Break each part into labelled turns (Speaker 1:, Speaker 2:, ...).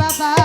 Speaker 1: বাবা।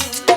Speaker 1: Yeah.